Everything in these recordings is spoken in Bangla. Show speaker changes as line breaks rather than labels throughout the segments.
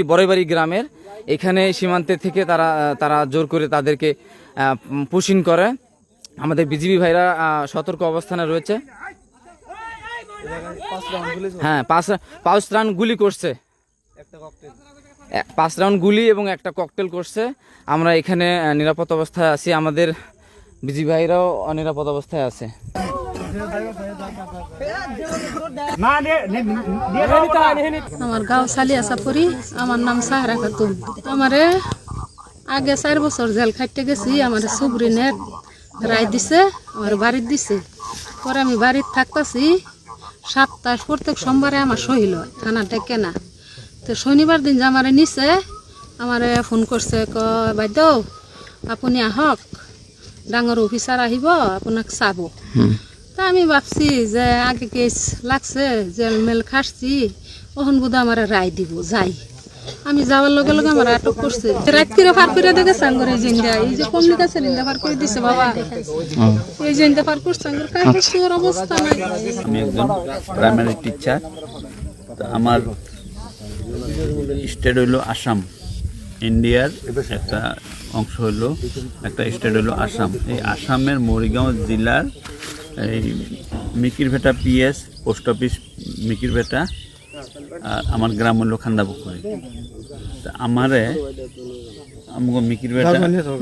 একটি বড়বাড়ি গ্রামের। এখানে সীমান্তে থেকে তারা তারা জোর করে তাদেরকে পুশিন করে। আমাদের বিজিবি ভাইরা সতর্ক অবস্থানে রয়েছে। হ্যাঁ পাঁচ পাঁচ রাউন্ড গুলি করছে। পাঁচ রাউন্ড গুলি এবং একটা ককটেল করছে। আমরা এখানে নিরাপদ অবস্থায় আছি। আমাদের বিজি ভাইরাও অনিরাপদ অবস্থায় আছে।
আমার গাঁও সালিয়া সাপুরি আমার নাম সাহারা খাতুন। আমারে আগে চার বছর জেল খাইতে গেছি আমার সুবরিনের রায় দিছে আমার বাড়ির দিছে। পরে আমি বাড়ির থাকতাছি সাতটা প্রত্যেক সোমবারে আমার সহিল থানা ডেকে না। তো শনিবার দিন যে আমারে নিছে আমারে ফোন করছে ক বাইদেউ আপুনি আহক ডাঙর অফিসার আহিব আপোনাক চাব। তা আমি ভাবছি যে আগে কেস লাগছে জেল মেল খাসছি ওখান বোধ আমার রায় দিব যাই। আমি যাওয়ার লগে লগে আমার আটক করছে। রাত করে পার করে দেখে সাঙ্গর এই জিন্দা এই যে কমিউনিকেশন ইন্দা পার করে দিছে বাবা? এই জিন্দা পার করছে সাঙ্গর কাহিনীর অবস্থা নাই?
আমি একজন প্রাইমারি টিচার তো আমার স্টেট হইল আসাম। ইন্ডিয়ার একটা অংশ হইল একটা স্টেট হইল আসাম। এই আসামের মরিগাঁও জেলার এই Mikirbheta PS post office Mikirbheta আর আমার গ্রাম হইল খান্দাপুকুরি। তা আমারে আমাকে মিকিরভেটা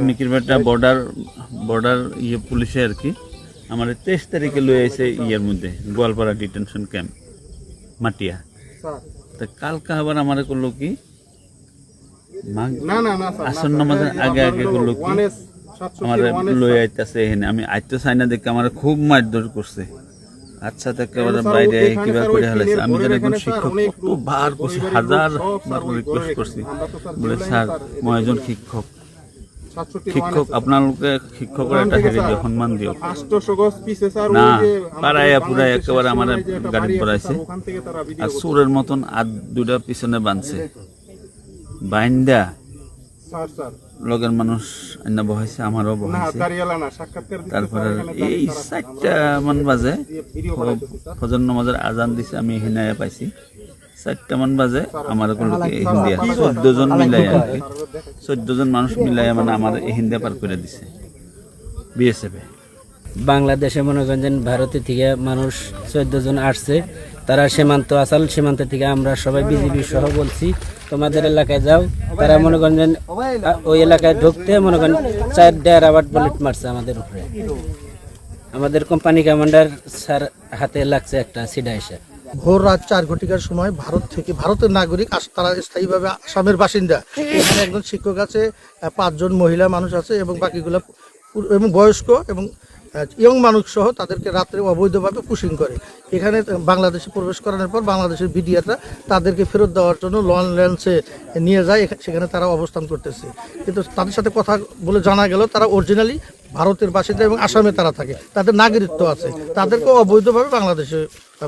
মিকিরভেটা বর্ডার বর্ডার ইয়ে পুলিশে আর কি। আমার তেইশ তারিখে লয়ে আইছে ইয়ের মধ্যে গোয়ালপাড়া ডিটেনশন ক্যাম্প মাটিয়া। তা কালকা আবার আমারে করল কি আসন্ন মাঝে আগে আগে করল কি আমার লয়ে আইতাছে এখানে। আমি আইতে চাই না দেখে আমার খুব মারধর করছে। আচ্ছা তো একেবারে বাইরে কিবা করে হেলাইছে আমি যেন একজন শিক্ষক কত বার করছি হাজার বার রিকোয়েস্ট করছি। বলে স্যার মই এজন শিক্ষক। শিক্ষক আপনালোকে শিক্ষকের একটা হেৰি দিয়ক সন্মান দিয়ক না পাড়াইয়া পুরাই একেবারে আমার গাড়ি পড়াইছে। আর চোরের মতন আর দুটা পিছনে বানছে বাইন্দা লগের মানুষ আইনা বহাইছে আমারও বহাইছে। তারপরে এই চারটা মান বাজে। ফজর নামাজের আজান দিছে আমি এখানে পাইছি। চারটা মান বাজে আমার কোনো হিন্দিয়া চোদ্দ জন মিলাই আর কি চোদ্দ জন মানুষ মিলাই মানে আমার এই হিন্দিয়া পার করে দিছে। বিএসএফ।
বাংলাদেশে মনে করেন যে ভারতের থেকে মানুষ চোদ্দ জন আসছে। তারা সীমান্ত, আসাল সীমান্ত থেকে আমরা সবাই বিজেপি সহ বলছি, তোমাদের এলাকায় যাও। তারা মনে করেন ওই এলাকায় ঢুকতে মনে করেন চার দেড় আবার বুলেট মারছে আমাদের উপরে। আমাদের কোম্পানি কমান্ডার স্যার হাতে লাগছে একটা সিডা এসে।
ভোর রাত চার ঘটিকার সময় ভারত থেকে ভারতের নাগরিক তারা স্থায়ীভাবে আসামের বাসিন্দা। এখানে একজন শিক্ষক আছে, পাঁচজন মহিলা মানুষ আছে এবং বাকিগুলো এবং বয়স্ক এবং ইয়ং মানুষ সহ তাদেরকে রাত্রে অবৈধভাবে পুশিং করে। এখানে বাংলাদেশে প্রবেশ করানোর পর বাংলাদেশের বিডিআররা তাদেরকে ফেরত দেওয়ার জন্য লন ল্যান্সে নিয়ে যায় সেখানে তারা অবস্থান করতেছে। কিন্তু তাদের সাথে কথা বলে জানা গেল, তারা অরিজিনালি ভারতের বাসিন্দা এবং আসামে তারা থাকে। তাদের নাগরিকত্ব আছে। তাদেরকে অবৈধভাবে বাংলাদেশে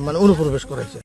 মানে অনুপ্রবেশ করেছে।